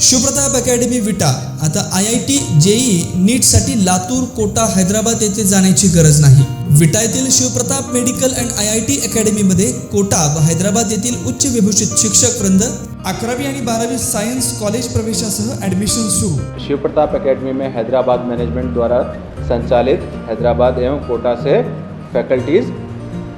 Shivpratap academy Vita. आता I I T JEE नीटसाठी लातूर कोटा हैदराबाद येथे जाण्याची गरज नाही. विटा येथील Shivpratap medical and I I T अकॅडमीमध्ये Kota व हैदराबाद येथील उच्च विभूषित शिक्षक वृंद अकरावी आणि बारावी सायन्स कॉलेज प्रवेशासह ॲडमिशन सुरू. शिवप्रताप अकॅडमी में हैदराबाद मैनेजमेंट द्वारा संचालित हैदराबाद एवं कोटा से फैकल्टीज़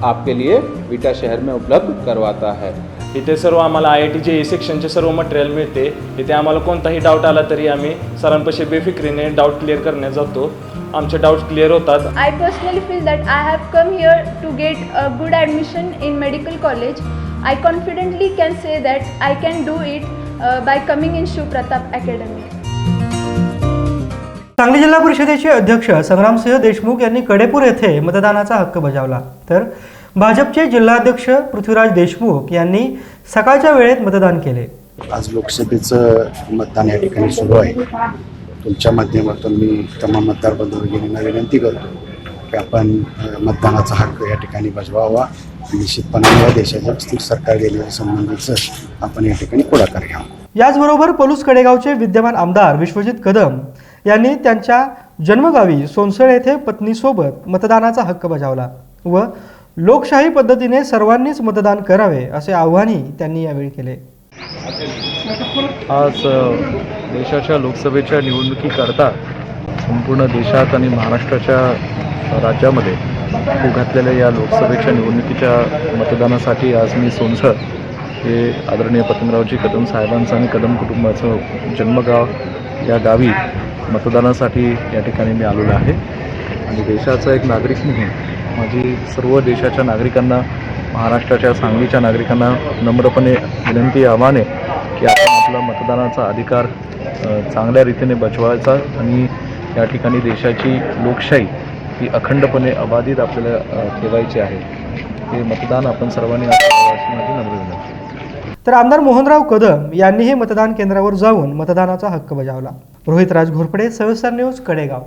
आपके लिए विटा शहर में उपलब्ध करवाता है। इथे सर्व आम्हाला आय आय टी जे सेक्शनचे सर्व मटेरियल मिळते इथे आम्हाला कोणताही डाऊट आला तरी आम्ही सरांपाशी बेफिक्रीने डाऊट क्लिअर करण्यात जातो आमचे डाऊट क्लिअर होतात I personally feel that I have come here to get a good admission in medical college. I confidently can say that I can do it uh, by coming in Shiv Pratap Academy. Sangli जिल्हा परिषदेचे अध्यक्ष संग्रामसिंह देशमुख यांनी कडेपूर येथे मतदानाचा हक्क बजावला तर भाजपचे जिल्हाध्यक्ष पृथ्वीराज देशमुख यांनी सकाळच्या वेळेत मतदान केले. आज लोकसभेचं मतदान या ठिकाणी सुरू आहे. तुमच्या माध्यमातून मी तमाम मतदार बंधूंना विनंती करतो की आपण मतदानाचा हक्क या ठिकाणी बजवावा. निश्चितपणे या देशाच्या स्थिर सरकार गेलेल्या संबंधीचं आपण या ठिकाणी पुढाकार घ्यावा. याचबरोबर पलूस कडेगावचे विद्यमान आमदार विश्वजित कदम यांनी त्यांच्या जन्मगावी सोनसळ येथे पत्नीसोबत मतदानाचा हक्क बजावला व लोकशाही पद्धतीने सर्वांनीच मतदान करावे असे आव्हानही त्यांनी यावेळी केले. आज देशाच्या लोकसभेच्या निवडणुकीकरता संपूर्ण देशात आणि महाराष्ट्राच्या राज्यामध्ये घातलेल्या या लोकसभेच्या निवडणुकीच्या मतदानासाठी आज मी सोनसर हे आदरणीय पतंगरावजी कदम साहेबांचं आणि कदम कुटुंबाचं जन्मगाव या गावी मतदानासाठी या ठिकाणी मी आलेलो आहे. आणि देशाचा एक नागरिक म्हणून माझी सर्व देशाच्या नागरिकांना महाराष्ट्राच्या सांगलीच्या नागरिकांना नम्रपणे विनंती आव्हान आहे की आपण आपला मतदानाचा अधिकार चांगल्या रीतीने बजवायचा आणि या ठिकाणी देशाची लोकशाही ही अखंडपणे अबाधित आपल्याला ठेवायची आहे. हे मतदान आपण सर्वांनी माझी नम्र विनंती. तर आमदार मोहनराव कदम यांनीही मतदान केंद्रावर जाऊन मतदानाचा हक्क बजावला. रोहित राज घोरपडे सविस्तर न्यूज कडेगाव.